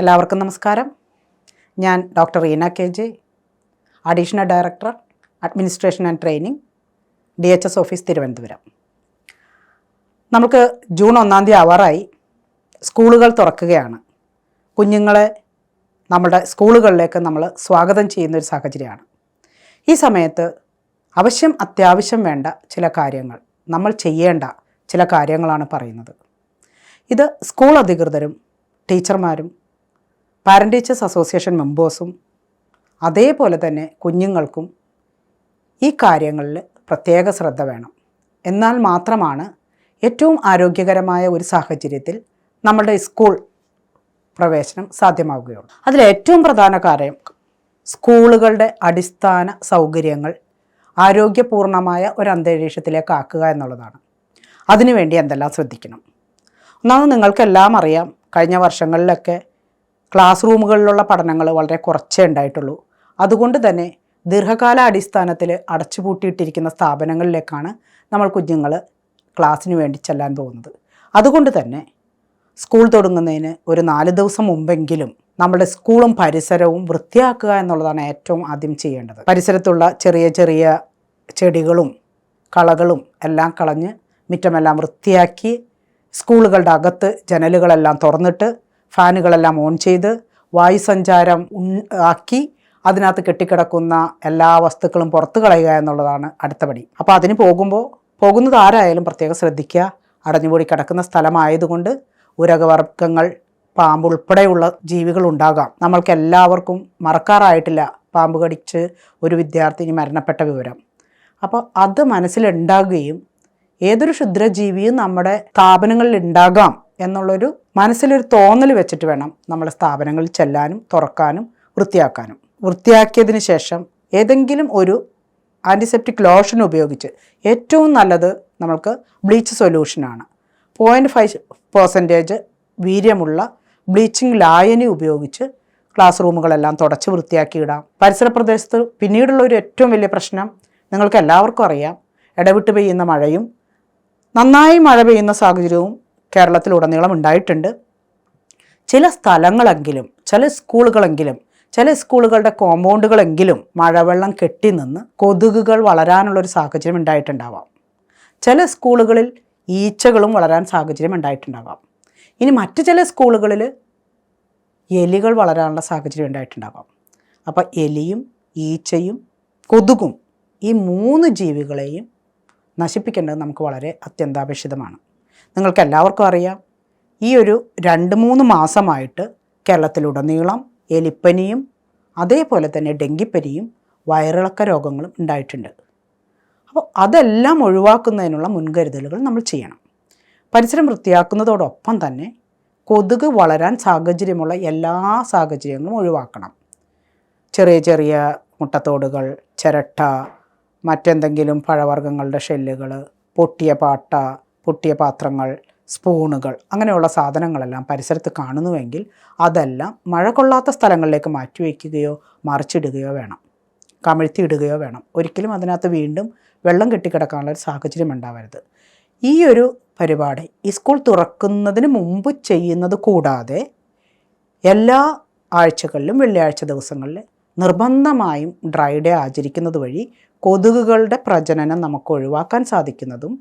എല്ലാവർക്കും നമസ്കാരം. ഞാൻ doctor Reena K J additional director administration and training D H S office Thiruvananthapuram. നമുക്ക് June ഒന്നാം തീയതി ആവാറായി. സ്കൂളുകൾ തുറക്കുകയാണ്. കുഞ്ഞുങ്ങളെ നമ്മുടെ സ്കൂളുകളിലേക്ക് നമ്മൾ സ്വാഗതം ചെയ്യുന്ന ഒരു സാഹചര്യമാണ്. ഈ സമയത്ത് അവശ്യം അത്യാവശ്യം വേണ്ട ചില കാര്യങ്ങൾ നമ്മൾ ചെയ്യേണ്ട ചില കാര്യങ്ങളാണ് പറയുന്നത്. ഇത് സ്കൂൾ അധികൃതരും ടീച്ചർമാരും പാരന്റ് ടീച്ചേഴ്സ് അസോസിയേഷൻ മെമ്പേഴ്സും അതേപോലെ തന്നെ കുഞ്ഞുങ്ങൾക്കും ഈ കാര്യങ്ങളിൽ പ്രത്യേക ശ്രദ്ധ വേണം. എന്നാൽ മാത്രമാണ് ഏറ്റവും ആരോഗ്യകരമായ ഒരു സാഹചര്യത്തിൽ നമ്മളുടെ സ്കൂൾ പ്രവേശനം സാധ്യമാവുകയുള്ളൂ. അതിലേറ്റവും പ്രധാന കാര്യം സ്കൂളുകളുടെ അടിസ്ഥാന സൗകര്യങ്ങൾ ആരോഗ്യപൂർണമായ ഒരു അന്തരീക്ഷത്തിലേക്ക് ആക്കുക എന്നുള്ളതാണ്. അതിനുവേണ്ടി എന്തെല്ലാം ശ്രദ്ധിക്കണം? ഒന്നാമത് നിങ്ങൾക്കെല്ലാം അറിയാം കഴിഞ്ഞ വർഷങ്ങളിലൊക്കെ ക്ലാസ് റൂമുകളിലുള്ള പഠനങ്ങൾ വളരെ കുറച്ചേ ഉണ്ടായിട്ടുള്ളൂ. അതുകൊണ്ട് തന്നെ ദീർഘകാല അടിസ്ഥാനത്തിൽ അടച്ചുപൂട്ടിയിട്ടിരിക്കുന്ന സ്ഥാപനങ്ങളിലേക്കാണ് നമ്മൾ കുഞ്ഞുങ്ങൾ ക്ലാസ്സിന് വേണ്ടി ചെല്ലാൻ പോകുന്നത്. അതുകൊണ്ട് തന്നെ സ്കൂൾ തുടങ്ങുന്നതിന് ഒരു നാല് ദിവസം മുമ്പെങ്കിലും നമ്മുടെ സ്കൂളും പരിസരവും വൃത്തിയാക്കുക എന്നുള്ളതാണ് ഏറ്റവും ആദ്യം ചെയ്യേണ്ടത്. പരിസരത്തുള്ള ചെറിയ ചെറിയ ചെടികളും കളകളും എല്ലാം കളഞ്ഞ് മുറ്റമെല്ലാം വൃത്തിയാക്കി സ്കൂളുകളുടെ അകത്ത് ജനലുകളെല്ലാം തുറന്നിട്ട് ഫാനുകളെല്ലാം ഓൺ ചെയ്ത് വായുസഞ്ചാരം ആക്കി അതിനകത്ത് കെട്ടിക്കിടക്കുന്ന എല്ലാ വസ്തുക്കളും പുറത്തു കളയുക എന്നുള്ളതാണ് അടുത്ത പടി. അപ്പോൾ അതിന് പോകുമ്പോൾ പോകുന്നത് ആരായാലും പ്രത്യേകം ശ്രദ്ധിക്കുക. അടഞ്ഞുപൂടി കിടക്കുന്ന സ്ഥലമായതുകൊണ്ട് ഉരകവർഗങ്ങൾ പാമ്പ് ഉൾപ്പെടെയുള്ള ജീവികൾ ഉണ്ടാകാം. നമ്മൾക്ക് എല്ലാവർക്കും മറക്കാറായിട്ടില്ല പാമ്പ് കടിച്ച് ഒരു വിദ്യാർത്ഥിനി മരണപ്പെട്ട വിവരം. അപ്പോൾ അത് മനസ്സിലുണ്ടാകുകയും ഏതൊരു ക്ഷുദ്രജീവിയും നമ്മുടെ സ്ഥാപനങ്ങളിൽ ഉണ്ടാകാം. എന്നുള്ളൊരു മനസ്സിലൊരു തോന്നൽ വെച്ചിട്ട് വേണം നമ്മുടെ സ്ഥാപനങ്ങളിൽ ചെല്ലാനും തുറക്കാനും വൃത്തിയാക്കാനും. വൃത്തിയാക്കിയതിന് ശേഷം ഏതെങ്കിലും ഒരു ആന്റിസെപ്റ്റിക് ലോഷൻ ഉപയോഗിച്ച് ഏറ്റവും നല്ലത് നമ്മൾക്ക് ബ്ലീച്ച് സൊല്യൂഷനാണ് പോയിന്റ് ഫൈവ് പെർസെന്റേജ് വീര്യമുള്ള ബ്ലീച്ചിങ് ലായനി ഉപയോഗിച്ച് ക്ലാസ് റൂമുകളെല്ലാം തുടച്ച് വൃത്തിയാക്കിയിടാം. പരിസര പ്രദേശത്ത് പിന്നീടുള്ള ഒരു ഏറ്റവും വലിയ പ്രശ്നം നിങ്ങൾക്ക് എല്ലാവർക്കും അറിയാം. ഇടവിട്ട് പെയ്യുന്ന മഴയും നന്നായി മഴ പെയ്യുന്ന സാഹചര്യവും കേരളത്തിലുടനീളം ഉണ്ടായിട്ടുണ്ട്. ചില സ്ഥലങ്ങളെങ്കിലും ചില സ്കൂളുകളെങ്കിലും ചില സ്കൂളുകളുടെ കോമ്പൗണ്ടുകളെങ്കിലും മഴവെള്ളം കെട്ടി നിന്ന് കൊതുകുകൾ വളരാനുള്ളൊരു സാഹചര്യം ഉണ്ടായിട്ടുണ്ടാവാം. ചില സ്കൂളുകളിൽ ഈച്ചകളും വളരാൻ സാഹചര്യം ഉണ്ടായിട്ടുണ്ടാവാം. ഇനി മറ്റു ചില സ്കൂളുകളിൽ എലികൾ വളരാനുള്ള സാഹചര്യം ഉണ്ടായിട്ടുണ്ടാവാം. അപ്പോൾ എലിയും ഈച്ചയും കൊതുകും ഈ മൂന്ന് ജീവികളെയും നശിപ്പിക്കേണ്ടത് നമുക്ക് വളരെ അത്യന്താപേക്ഷിതമാണ്. നിങ്ങൾക്ക് എല്ലാവർക്കും അറിയാം. ഈ ഒരു രണ്ട് മൂന്ന് മാസമായിട്ട് കേരളത്തിലുടനീളം എലിപ്പനിയും അതേപോലെ തന്നെ ഡെങ്കിപ്പനിയും വയറിളക്ക രോഗങ്ങളും ഉണ്ടായിട്ടുണ്ട്. അപ്പോൾ അതെല്ലാം ഒഴിവാക്കുന്നതിനുള്ള മുൻകരുതലുകൾ നമ്മൾ ചെയ്യണം. പരിസരം വൃത്തിയാക്കുന്നതോടൊപ്പം തന്നെ കൊതുക് വളരാൻ സാഹചര്യമുള്ള എല്ലാ സാഹചര്യങ്ങളും ഒഴിവാക്കണം. ചെറിയ ചെറിയ മുട്ടത്തോടുകൾ ചിരട്ട മറ്റെന്തെങ്കിലും പഴവർഗങ്ങളുടെ ഷെല്ലുകൾ പൊട്ടിയ പാട്ട പൊട്ടിയ പാത്രങ്ങൾ സ്പൂണുകൾ അങ്ങനെയുള്ള സാധനങ്ങളെല്ലാം പരിസരത്ത് കാണുന്നുവെങ്കിൽ അതെല്ലാം മഴ കൊള്ളാത്ത സ്ഥലങ്ങളിലേക്ക് മാറ്റി മാറ്റിവെക്കുകയോ മറിച്ചിടുകയോ വേണം. കമിഴ്ത്തിയിടുകയോ വേണം. ഒരിക്കലും അതിനകത്ത് വീണ്ടും വെള്ളം കെട്ടിക്കിടക്കാനുള്ള ഒരു സാഹചര്യം ഉണ്ടാവരുത്. ഈ ഒരു പരിപാടി ഈ സ്കൂൾ തുറക്കുന്നതിന് മുമ്പ് ചെയ്യുന്നത് കൂടാതെ എല്ലാ ആഴ്ചകളിലും വെള്ളിയാഴ്ച ദിവസങ്ങളിൽ നിർബന്ധമായും ഡ്രൈ ഡേ ആചരിക്കുന്നത് വഴി കൊതുകുകളുടെ പ്രജനനം നമുക്ക് ഒഴിവാക്കാൻ സാധിക്കുന്നതും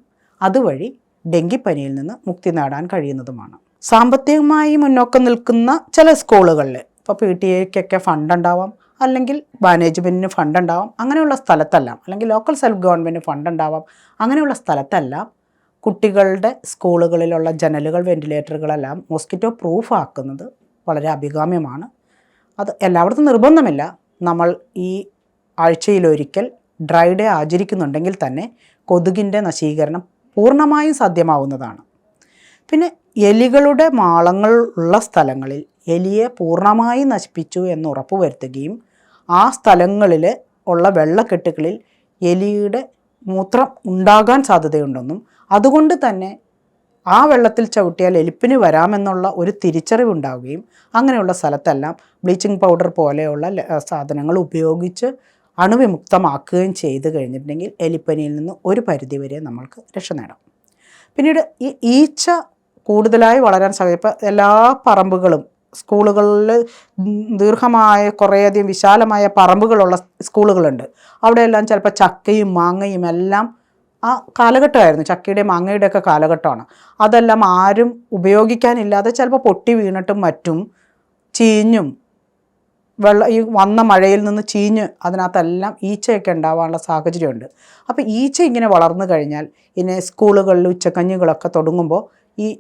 അതുവഴി ഡെങ്കിപ്പനിയിൽ നിന്ന് മുക്തി നേടാൻ കഴിയുന്നതുമാണ്. സാമ്പത്തികമായി മുന്നോക്കം നിൽക്കുന്ന ചില സ്കൂളുകളിൽ ഇപ്പോൾ പി ടി എക്കൊക്കെ ഫണ്ട് ഉണ്ടാവാം അല്ലെങ്കിൽ മാനേജ്മെന്റിന് ഫണ്ട് ഉണ്ടാവാം അങ്ങനെയുള്ള സ്ഥലത്തെല്ലാം അല്ലെങ്കിൽ ലോക്കൽ സെൽഫ് ഗവൺമെന്റ് ഫണ്ട് ഉണ്ടാവാം അങ്ങനെയുള്ള സ്ഥലത്തെല്ലാം കുട്ടികളുടെ സ്കൂളുകളിലുള്ള ജനലുകൾ വെന്റിലേറ്ററുകളെല്ലാം മോസ്കിറ്റോ പ്രൂഫ് ആക്കുന്നത് വളരെ അഭികാമ്യമാണ്. അത് എല്ലായിടത്തും നിർബന്ധമില്ല. നമ്മൾ ഈ ആഴ്ചയിലൊരിക്കൽ ഡ്രൈ ഡേ ആചരിക്കുന്നുണ്ടെങ്കിൽ തന്നെ കൊതുകിന്റെ നശീകരണം പൂർണമായും സാധ്യമാവുന്നതാണ്. പിന്നെ എലികളുടെ മാളങ്ങൾ ഉള്ള സ്ഥലങ്ങളിൽ എലിയെ പൂർണമായി നശിപ്പിച്ചു എന്ന് ഉറപ്പുവരുത്തുകയും ആ സ്ഥലങ്ങളിൽ ഉള്ള വെള്ളക്കെട്ടുകളിൽ എലിയുടെ മൂത്രം ഉണ്ടാകാൻ സാധ്യതയുണ്ടെന്നും അതുകൊണ്ട് തന്നെ ആ വെള്ളത്തിൽ ചവിട്ടിയാൽ എലിപ്പിന് വരാമെന്നുള്ള ഒരു തിരിച്ചറിവുണ്ടാവുകയും അങ്ങനെയുള്ള സ്ഥലത്തെല്ലാം ബ്ലീച്ചിങ് പൗഡർ പോലെയുള്ള സാധനങ്ങൾ ഉപയോഗിച്ച് അണുവിമുക്തമാക്കുകയും ചെയ്തു കഴിഞ്ഞിട്ടുണ്ടെങ്കിൽ എലിപ്പനിയിൽ നിന്ന് ഒരു പരിധിവരെ നമ്മൾക്ക് രക്ഷ നേടാം. പിന്നീട് ഈ ഈച്ച കൂടുതലായി വളരാൻ സാധ്യത ഇപ്പോൾ എല്ലാ പറമ്പുകളും സ്കൂളുകളിൽ ദീർഘമായ കുറേയധികം വിശാലമായ പറമ്പുകളുള്ള സ്കൂളുകളുണ്ട്. അവിടെയെല്ലാം ചിലപ്പോൾ ചക്കയും മാങ്ങയും എല്ലാം ആ കാലഘട്ടമായിരുന്നു. ചക്കയുടെയും മാങ്ങയുടെയൊക്കെ കാലഘട്ടമാണ്. അതെല്ലാം ആരും ഉപയോഗിക്കാനില്ലാതെ ചിലപ്പോൾ പൊട്ടി വീണിട്ടും മറ്റും ചീഞ്ഞും വെള്ള ഈ വന്ന മഴയിൽ നിന്ന് ചീഞ്ഞ് അതിനകത്തെല്ലാം ഈച്ചയൊക്കെ ഉണ്ടാവാനുള്ള സാഹചര്യമുണ്ട്. അപ്പോൾ ഈച്ച ഇങ്ങനെ വളർന്നു കഴിഞ്ഞാൽ ഇനി സ്കൂളുകളിൽ ഉച്ചക്കഞ്ഞുകളൊക്കെ തുടങ്ങുമ്പോൾ ഈ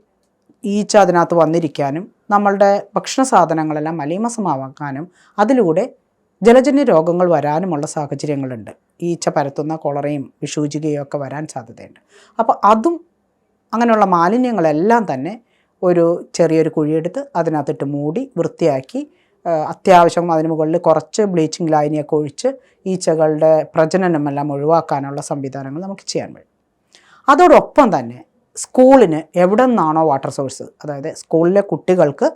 ഈച്ച അതിനകത്ത് വന്നിരിക്കാനും നമ്മളുടെ ഭക്ഷണ സാധനങ്ങളെല്ലാം മലീമസമാക്കാനും അതിലൂടെ ജലജന്യ രോഗങ്ങൾ വരാനുമുള്ള സാഹചര്യങ്ങളുണ്ട്. ഈച്ച പരത്തുന്ന കൊളറയും വിഷൂചികയും ഒക്കെ വരാൻ സാധ്യതയുണ്ട്. അപ്പോൾ അതും അങ്ങനെയുള്ള മാലിന്യങ്ങളെല്ലാം തന്നെ ഒരു ചെറിയൊരു കുഴിയെടുത്ത് അതിനകത്തിട്ട് മൂടി വൃത്തിയാക്കി അത്യാവശ്യം അതിന് മുകളിൽ കുറച്ച് ബ്ലീച്ചിങ് ലൈനിയൊക്കെ ഒഴിച്ച് ഈച്ചകളുടെ പ്രജനനമെല്ലാം ഒഴിവാക്കാനുള്ള സംവിധാനങ്ങൾ നമുക്ക് ചെയ്യാൻ കഴിയും. അതോടൊപ്പം തന്നെ സ്കൂളിന് എവിടെ നിന്നാണോ വാട്ടർ സോഴ്സ് അതായത് സ്കൂളിലെ കുട്ടികൾക്ക്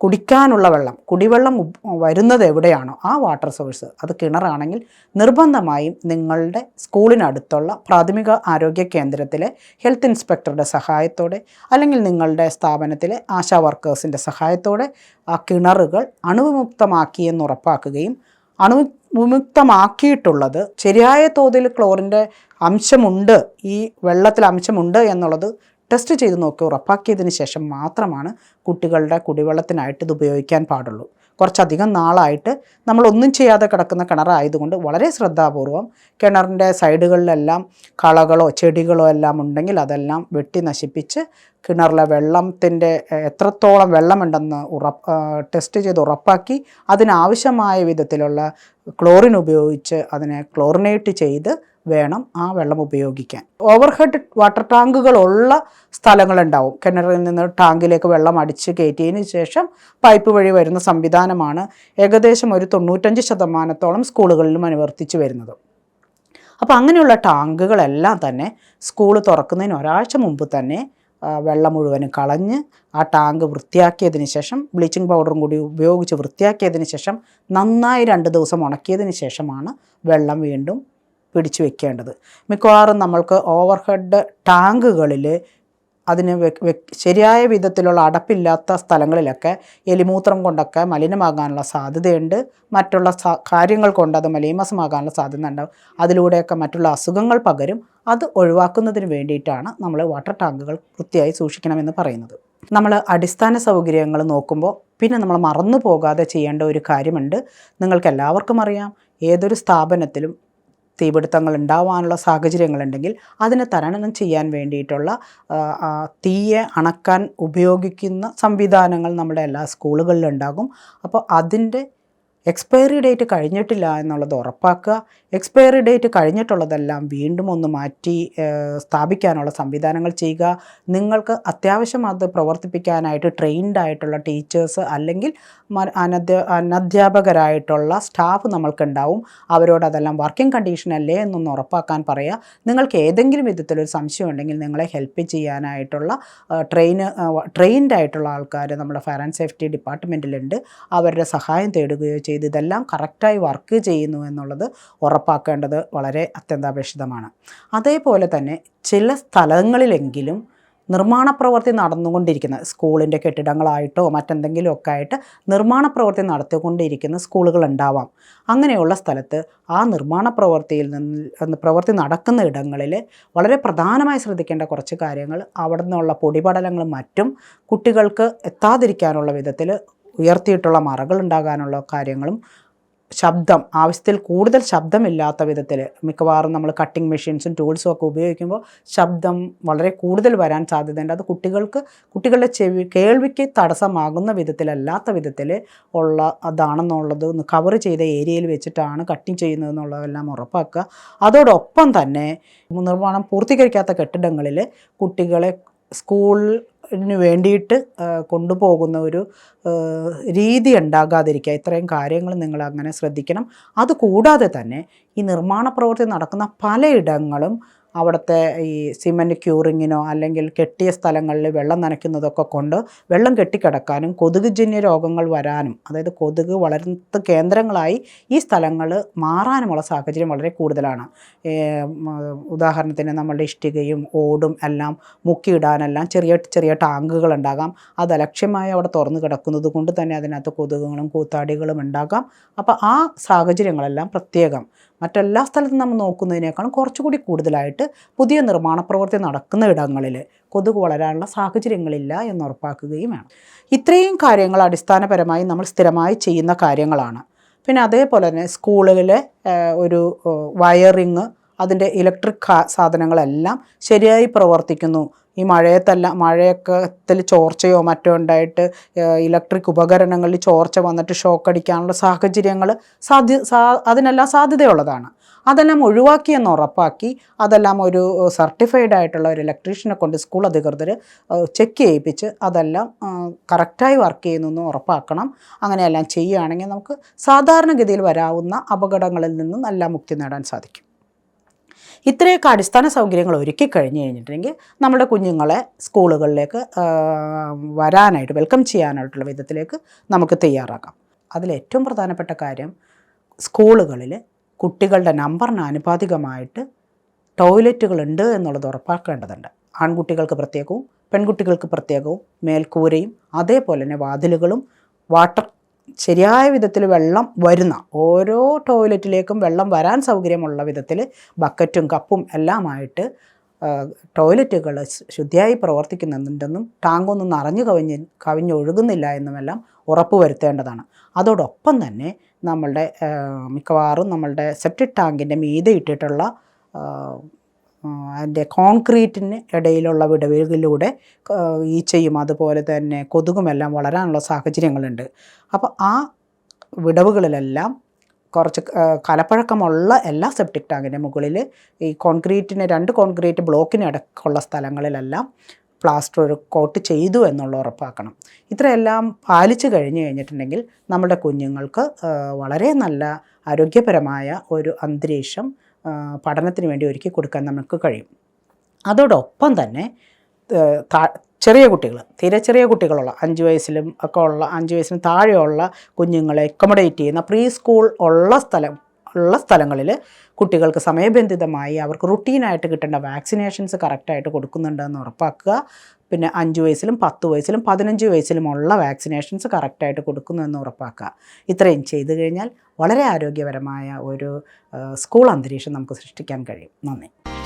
കുടിക്കാനുള്ള വെള്ളം കുടിവെള്ളം വരുന്നത് എവിടെയാണോ ആ വാട്ടർ സോഴ്സ് അത് കിണറാണെങ്കിൽ നിർബന്ധമായും നിങ്ങളുടെ സ്കൂളിനടുത്തുള്ള പ്രാഥമിക ആരോഗ്യ കേന്ദ്രത്തിലെ ഹെൽത്ത് ഇൻസ്പെക്ടറുടെ സഹായത്തോടെ അല്ലെങ്കിൽ നിങ്ങളുടെ സ്ഥാപനത്തിലെ ആശാ വർക്കേഴ്സിന്റെ സഹായത്തോടെ ആ കിണറുകൾ അണുവിമുക്തമാക്കിയെന്ന് ഉറപ്പാക്കുകയും അണു വിമുക്തമാക്കിയിട്ടുള്ളത് ശരിയായ തോതിൽ ക്ലോറിന്റെ അംശമുണ്ട് ഈ വെള്ളത്തിൽ അംശമുണ്ട് എന്നുള്ളത് ടെസ്റ്റ് ചെയ്ത് നോക്കി ഉറപ്പാക്കിയതിന് ശേഷം മാത്രമാണ് കുട്ടികളുടെ കുടിവെള്ളത്തിനായിട്ട് ഇത് ഉപയോഗിക്കാൻ പാടുള്ളൂ. കുറച്ചധികം നാളായിട്ട് നമ്മൾ ഒന്നും ചെയ്യാതെ കിടക്കുന്ന കിണറായതുകൊണ്ട് വളരെ ശ്രദ്ധാപൂർവം കിണറിന്റെ സൈഡുകളിലെല്ലാം കളകളോ ചെടികളോ എല്ലാം ഉണ്ടെങ്കിൽ അതെല്ലാം വെട്ടി നശിപ്പിച്ച് കിണറിലെ വെള്ളത്തിന്റെ എത്രത്തോളം വെള്ളമുണ്ടെന്ന് ഉറപ്പ് ടെസ്റ്റ് ചെയ്ത് ഉറപ്പാക്കി അതിനാവശ്യമായ വിധത്തിലുള്ള ക്ലോറിൻ ഉപയോഗിച്ച് അതിനെ ക്ലോറിനേറ്റ് ചെയ്ത് വേണം ആ വെള്ളം ഉപയോഗിക്കാൻ. ഓവർഹെഡ് വാട്ടർ ടാങ്കുകളുള്ള സ്ഥലങ്ങളുണ്ടാവും. കിണറിൽ നിന്ന് ടാങ്കിലേക്ക് വെള്ളം അടിച്ച് കയറ്റിയതിന് ശേഷം പൈപ്പ് വഴി വരുന്ന സംവിധാനമാണ് ഏകദേശം ഒരു തൊണ്ണൂറ്റഞ്ച് ശതമാനത്തോളം സ്കൂളുകളിലും അനുവർത്തിച്ച് വരുന്നത്. അപ്പോൾ അങ്ങനെയുള്ള ടാങ്കുകളെല്ലാം തന്നെ സ്കൂൾ തുറക്കുന്നതിന് ഒരാഴ്ച മുമ്പ് തന്നെ വെള്ളം മുഴുവനും കളഞ്ഞ് ആ ടാങ്ക് വൃത്തിയാക്കിയതിന് ശേഷം ബ്ലീച്ചിങ് പൗഡറും കൂടി ഉപയോഗിച്ച് വൃത്തിയാക്കിയതിന് ശേഷം നന്നായി രണ്ട് ദിവസം ഉണക്കിയതിന് ശേഷമാണ് വെള്ളം വീണ്ടും പിടിച്ചു വെക്കേണ്ടത്. മിക്കവാറും നമ്മൾക്ക് ഓവർഹെഡ് ടാങ്കുകളിൽ അതിന് ശരിയായ വിധത്തിലുള്ള അടപ്പില്ലാത്ത സ്ഥലങ്ങളിലൊക്കെ എലിമൂത്രം കൊണ്ടൊക്കെ മലിനമാകാനുള്ള സാധ്യതയുണ്ട്. മറ്റുള്ള കാര്യങ്ങൾ കൊണ്ട് അത് മലീമസമാകാനുള്ള സാധ്യത ഉണ്ടാവും. അതിലൂടെയൊക്കെ മറ്റുള്ള അസുഖങ്ങൾ പകരും. അത് ഒഴിവാക്കുന്നതിന് വേണ്ടിയിട്ടാണ് നമ്മൾ വാട്ടർ ടാങ്കുകൾ വൃത്തിയായി സൂക്ഷിക്കണമെന്ന് പറയുന്നത്. നമ്മൾ അടിസ്ഥാന സൗകര്യങ്ങൾ നോക്കുമ്പോൾ പിന്നെ നമ്മൾ മറന്നു പോകാതെ ചെയ്യേണ്ട ഒരു കാര്യമുണ്ട്. നിങ്ങൾക്ക് എല്ലാവർക്കും അറിയാം. ഏതൊരു സ്ഥാപനത്തിലും തീപിടുത്തങ്ങൾ ഉണ്ടാവാനുള്ള സാഹചര്യങ്ങളുണ്ടെങ്കിൽ അതിനെ തരണം ചെയ്യാൻ വേണ്ടിയിട്ടുള്ള തീയെ അണക്കാൻ ഉപയോഗിക്കുന്ന സംവിധാനങ്ങൾ നമ്മുടെ എല്ലാ സ്കൂളുകളിലുണ്ടാകും. അപ്പോൾ അതിന്റെ എക്സ്പയറി ഡേറ്റ് കഴിഞ്ഞിട്ടില്ല എന്നുള്ളത് ഉറപ്പാക്കുക. എക്സ്പയറി ഡേറ്റ് കഴിഞ്ഞിട്ടുള്ളതെല്ലാം വീണ്ടും ഒന്ന് മാറ്റി സ്ഥാപിക്കാനുള്ള സംവിധാനങ്ങൾ ചെയ്യുക. നിങ്ങൾക്ക് അത്യാവശ്യം അത് പ്രവർത്തിപ്പിക്കാനായിട്ട് ട്രെയിൻഡ് ആയിട്ടുള്ള ടീച്ചേഴ്സ് അല്ലെങ്കിൽ അനധ്യ അനധ്യാപകരായിട്ടുള്ള സ്റ്റാഫ് നമ്മൾക്കുണ്ടാവും. അവരോട് അതെല്ലാം വർക്കിംഗ് കണ്ടീഷൻ അല്ലേ എന്നൊന്ന് ഉറപ്പാക്കാൻ പറയുക. നിങ്ങൾക്ക് ഏതെങ്കിലും വിധത്തിലൊരു സംശയം ഉണ്ടെങ്കിൽ നിങ്ങളെ ഹെൽപ്പ് ചെയ്യാനായിട്ടുള്ള ട്രെയിൻ ട്രെയിൻഡ് ആയിട്ടുള്ള ആൾക്കാർ നമ്മുടെ ഫയർ ആൻഡ് സേഫ്റ്റി ഡിപ്പാർട്ട്മെന്റിലുണ്ട് അവരുടെ സഹായം തേടുകയോ ചെയ്ത് ഇതെല്ലാം കറക്റ്റായി വർക്ക് ചെയ്യുന്നു എന്നുള്ളത് ഉറപ്പാക്കേണ്ടത് വളരെ അത്യന്താപേക്ഷിതമാണ്. അതേപോലെ തന്നെ ചില സ്ഥലങ്ങളിലെങ്കിലും നിർമ്മാണ പ്രവൃത്തി നടന്നുകൊണ്ടിരിക്കുന്ന സ്കൂളിന്റെ കെട്ടിടങ്ങളായിട്ടോ മറ്റെന്തെങ്കിലും ഒക്കെ ആയിട്ട് നിർമ്മാണ പ്രവൃത്തി നടത്തിക്കൊണ്ടിരിക്കുന്ന സ്കൂളുകൾ ഉണ്ടാവാം അങ്ങനെയുള്ള സ്ഥലത്ത് ആ നിർമ്മാണ പ്രവൃത്തിയിൽ നിന്ന് പ്രവൃത്തി നടക്കുന്ന ഇടങ്ങളിൽ വളരെ പ്രധാനമായി ശ്രദ്ധിക്കേണ്ട കുറച്ച് കാര്യങ്ങൾ അവിടെ നിന്നുള്ള പൊടിപടലങ്ങളും മറ്റും കുട്ടികൾക്ക് എത്താതിരിക്കാനുള്ള വിധത്തിൽ ഉയർത്തിയിട്ടുള്ള മറകൾ ഉണ്ടാകാനുള്ള കാര്യങ്ങളും ശബ്ദം ആവശ്യത്തിൽ കൂടുതൽ ശബ്ദമില്ലാത്ത വിധത്തിൽ മിക്കവാറും നമ്മൾ കട്ടിംഗ് മെഷീൻസും ടൂൾസും ഒക്കെ ഉപയോഗിക്കുമ്പോൾ ശബ്ദം വളരെ കൂടുതൽ വരാൻ സാധ്യതയുണ്ട്. അത് കുട്ടികൾക്ക് കുട്ടികളുടെ ചെവി കേൾവിക്ക് തടസ്സമാകുന്ന വിധത്തിലല്ലാത്ത വിധത്തിൽ ഉള്ള അതാണെന്നുള്ളത് ഒന്ന് കവർ ചെയ്ത ഏരിയയിൽ വെച്ചിട്ടാണ് കട്ടിങ് ചെയ്യുന്നതെന്നുള്ളതെല്ലാം ഉറപ്പാക്കുക. അതോടൊപ്പം തന്നെ നിർമ്മാണം പൂർത്തീകരിക്കാത്ത കെട്ടിടങ്ങളിൽ കുട്ടികളെ സ്കൂളിന് വേണ്ടിയിട്ട് കൊണ്ടുപോകുന്ന ഒരു രീതി ഉണ്ടാകാതിരിക്കുക. ഇത്രയും കാര്യങ്ങൾ നിങ്ങൾ അങ്ങനെ ശ്രദ്ധിക്കണം. അതുകൂടാതെ തന്നെ ഈ നിർമ്മാണ പ്രവൃത്തി നടക്കുന്ന പലയിടങ്ങളും അവിടുത്തെ ഈ സിമന്റ് ക്യൂറിങ്ങിനോ അല്ലെങ്കിൽ കെട്ടിയ സ്ഥലങ്ങളിൽ വെള്ളം നനയ്ക്കുന്നതൊക്കെ കൊണ്ട് വെള്ളം കെട്ടിക്കിടക്കാനും കൊതുക് ജന്യ രോഗങ്ങൾ വരാനും അതായത് കൊതുക് വളരുന്ന കേന്ദ്രങ്ങളായി ഈ സ്ഥലങ്ങൾ മാറാനുമുള്ള സാഹചര്യം വളരെ കൂടുതലാണ്. ഉദാഹരണത്തിന് നമ്മളുടെ ഇഷ്ടികയും ഓടും എല്ലാം മുക്കിയിടാനെല്ലാം ചെറിയ ചെറിയ ടാങ്കുകൾ ഉണ്ടാകാം. അത് അലക്ഷ്യമായി അവിടെ തുറന്നു കിടക്കുന്നത് കൊണ്ട് തന്നെ അതിനകത്ത് കൊതുകുകളും കൂത്താടികളും ഉണ്ടാകാം. അപ്പോൾ ആ സാഹചര്യങ്ങളെല്ലാം പ്രത്യേകം മറ്റെല്ലാ സ്ഥലത്തും നമ്മൾ നോക്കുന്നതിനേക്കാളും കുറച്ചുകൂടി കൂടുതലായിട്ട് പുതിയ നിർമ്മാണ പ്രവൃത്തി നടക്കുന്ന ഇടങ്ങളിൽ കൊതുക് വളരാനുള്ള സാഹചര്യങ്ങളില്ല എന്ന് ഉറപ്പാക്കുകയും വേണം. ഇത്രയും കാര്യങ്ങൾ അടിസ്ഥാനപരമായി നമ്മൾ സ്ഥിരമായി ചെയ്യുന്ന കാര്യങ്ങളാണ്. പിന്നെ അതേപോലെ തന്നെ സ്കൂളുകളിലെ ഒരു വയറിങ് അതിന്റെ ഇലക്ട്രിക് സാധനങ്ങളെല്ലാം ശരിയായി പ്രവർത്തിക്കുന്നു. ഈ മഴയത്തല്ല മഴയൊക്കത്തിൽ ചോർച്ചയോ മറ്റോ ഉണ്ടായിട്ട് ഇലക്ട്രിക് ഉപകരണങ്ങളിൽ ചോർച്ച വന്നിട്ട് ഷോക്ക് അടിക്കാനുള്ള സാഹചര്യങ്ങൾ സാധ്യ സാ അതിനെല്ലാം സാധ്യതയുള്ളതാണ്. അതെല്ലാം ഒഴിവാക്കിയെന്ന് ഉറപ്പാക്കി അതെല്ലാം ഒരു സർട്ടിഫൈഡ് ആയിട്ടുള്ള ഒരു ഇലക്ട്രീഷ്യനെ കൊണ്ട് സ്കൂൾ അധികൃതർ ചെക്ക് ചെയ്യിപ്പിച്ച് അതെല്ലാം കറക്റ്റായി വർക്ക് ചെയ്യുന്നു എന്ന് ഉറപ്പാക്കണം. അങ്ങനെയെല്ലാം ചെയ്യുകയാണെങ്കിൽ നമുക്ക് സാധാരണഗതിയിൽ വരാവുന്ന അപകടങ്ങളിൽ നിന്നും നല്ല മുക്തി നേടാൻ സാധിക്കും. ഇത്രയൊക്കെ അടിസ്ഥാന സൗകര്യങ്ങൾ ഒരുക്കി കഴിഞ്ഞ് കഴിഞ്ഞിട്ടുണ്ടെങ്കിൽ നമ്മുടെ കുഞ്ഞുങ്ങളെ സ്കൂളുകളിലേക്ക് വരാനായിട്ട് വെൽക്കം ചെയ്യാനായിട്ടുള്ള വിധത്തിലേക്ക് നമുക്ക് തയ്യാറാക്കാം. അതിലേറ്റവും പ്രധാനപ്പെട്ട കാര്യം സ്കൂളുകളിൽ കുട്ടികളുടെ നമ്പറിന് ആനുപാതികമായിട്ട് ടോയ്ലറ്റുകൾ ഉണ്ട് എന്നുള്ളത് ഉറപ്പാക്കേണ്ടതുണ്ട്. ആൺകുട്ടികൾക്ക് പ്രത്യേകവും പെൺകുട്ടികൾക്ക് പ്രത്യേകവും മേൽക്കൂരയും അതേപോലെ തന്നെ വാതിലുകളും വാട്ടർ ശരിയായ വിധത്തിൽ വെള്ളം വരുന്ന ഓരോ ടോയ്ലറ്റിലേക്കും വെള്ളം വരാൻ സൗകര്യമുള്ള വിധത്തിൽ ബക്കറ്റും കപ്പും എല്ലാമായിട്ട് ടോയ്ലറ്റുകൾ ശുദ്ധിയായി പ്രവർത്തിക്കുന്നുണ്ടെന്നും ടാങ്കൊന്നും നിറഞ്ഞു കവിഞ്ഞ് കവിഞ്ഞൊഴുകുന്നില്ല എന്നുമെല്ലാം ഉറപ്പ് വരുത്തേണ്ടതാണ്. അതോടൊപ്പം തന്നെ നമ്മളുടെ മിക്കവാറും നമ്മളുടെ സെപ്റ്റിക് ടാങ്കിന്റെ മീതെ ഇട്ടിട്ടുള്ള അതിന്റെ കോൺക്രീറ്റിന് ഇടയിലുള്ള വിടവുകളിലൂടെ ഈച്ചയും അതുപോലെ തന്നെ കൊതുകുമെല്ലാം വളരാനുള്ള സാഹചര്യങ്ങളുണ്ട്. അപ്പോൾ ആ വിടവുകളിലെല്ലാം കുറച്ച് കലപ്പഴക്കമുള്ള എല്ലാ സെപ്റ്റിക് ടാങ്കിന്റെ മുകളിൽ ഈ കോൺക്രീറ്റിന് രണ്ട് കോൺക്രീറ്റ് ബ്ലോക്കിന് ഇടയ്ക്കുള്ള സ്ഥലങ്ങളിലെല്ലാം പ്ലാസ്റ്റർ ഒരു കോട്ട് ചെയ്തു എന്നുള്ള ഉറപ്പാക്കണം. ഇത്രയെല്ലാം പാലിച്ചു കഴിഞ്ഞ് കഴിഞ്ഞിട്ടുണ്ടെങ്കിൽ നമ്മുടെ കുഞ്ഞുങ്ങൾക്ക് വളരെ നല്ല ആരോഗ്യപരമായ ഒരു അന്തരീക്ഷം പഠനത്തിന് വേണ്ടി ഒരുക്കി കൊടുക്കാൻ നമുക്ക് കഴിയും. അതോടൊപ്പം തന്നെ ചെറിയ കുട്ടികൾ തീരെ ചെറിയ കുട്ടികളുള്ള അഞ്ച് വയസ്സിലും ഒക്കെ ഉള്ള അഞ്ച് വയസ്സിന് താഴെയുള്ള കുഞ്ഞുങ്ങളെ അക്കോമഡേറ്റ് ചെയ്യുന്ന പ്രീ സ്കൂൾ ഉള്ള സ്ഥലം ഉള്ള സ്ഥലങ്ങളിൽ കുട്ടികൾക്ക് സമയബന്ധിതമായി അവർക്ക് റുട്ടീനായിട്ട് കിട്ടേണ്ട വാക്സിനേഷൻസ് കറക്റ്റായിട്ട് കൊടുക്കുന്നുണ്ടെന്ന് ഉറപ്പാക്കുക. പിന്നെ അഞ്ച് വയസ്സിലും പത്ത് വയസ്സിലും പതിനഞ്ച് വയസ്സിലുമുള്ള വാക്സിനേഷൻസ് കറക്റ്റായിട്ട് കൊടുക്കുന്നു എന്ന് ഉറപ്പാക്കുക. ഇത്രയും ചെയ്തു കഴിഞ്ഞാൽ വളരെ ആരോഗ്യപരമായ ഒരു സ്കൂൾ അന്തരീക്ഷം നമുക്ക് സൃഷ്ടിക്കാൻ കഴിയും. നന്ദി.